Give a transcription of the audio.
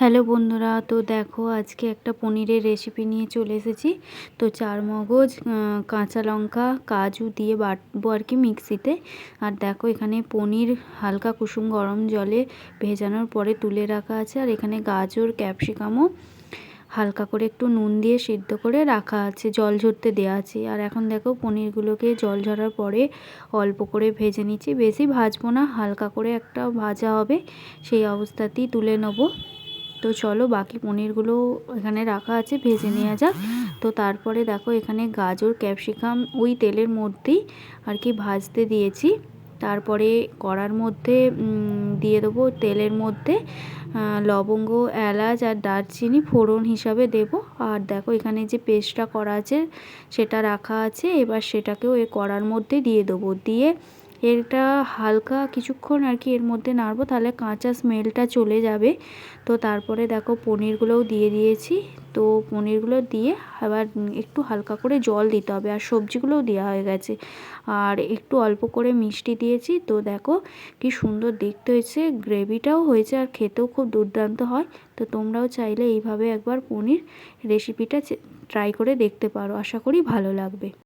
Hello বন্ধুরা, তো দেখো আজকে একটা পনিরের রেসিপি নিয়ে চলে এসেছি। তো চার মগজ কাঁচা লঙ্কা, কাজু দিয়ে বাটবো আর কি মিক্সিতে। আর দেখো এখানে পনির হালকা কুসুম গরম জলে ভেজানোর পরে তুলে রাখা আছে। আর এখানে গাজর, ক্যাপসিকামও হালকা করে একটু নুন দিয়ে সিদ্ধ করে রাখা আছে, জল ঝরতে দেওয়া আছে। আর এখন দেখো পনিরগুলোকে জল ঝরার পরে অল্প করে ভেজে নিচ্ছি। বেশি ভাজবো না, হালকা করে একটা ভাজা হবে, সেই অবস্থাতেই তুলে নেব। তো চলো বাকি পনিরগুলো এখানে রাখা আছে, ভেজে নেওয়া যাক। তো তারপরে দেখো এখানে গাজর, ক্যাপসিকাম ওই তেলের মধ্যেই আর কি ভাজতে দিয়েছি। তারপরে কড়ার মধ্যে দিয়ে দেবো তেলের মধ্যে লবঙ্গ, এলাচ আর দারচিনি ফোড়ন হিসাবে দেব। আর দেখো এখানে যে পেস্টটা করা আছে সেটা রাখা আছে, এবার সেটাকেও এ কড়ার মধ্যে দিয়ে দেবো। দিয়ে এটা হালকা কিছুক্ষণ আর কি এর মধ্যে নাড়বো, তাহলে কাঁচা স্মেলটা চলে যাবে। তো তারপরে দেখো পনিরগুলোও দিয়ে দিয়েছি। তো পনিরগুলো দিয়ে আবার একটু হালকা করে জল দিতে হবে, আর সবজিগুলোও দেওয়া হয়ে গেছে। আর একটু অল্প করে মিষ্টি দিয়েছি। তো দেখো কি সুন্দর দেখতে হয়েছে, গ্রেভিটাও হয়েছে আর খেতেও খুব দুর্দান্ত হয়। তো তোমরাও চাইলে এইভাবে একবার পনির রেসিপিটা ট্রাই করে দেখতে পারো, আশা করি ভালো লাগবে।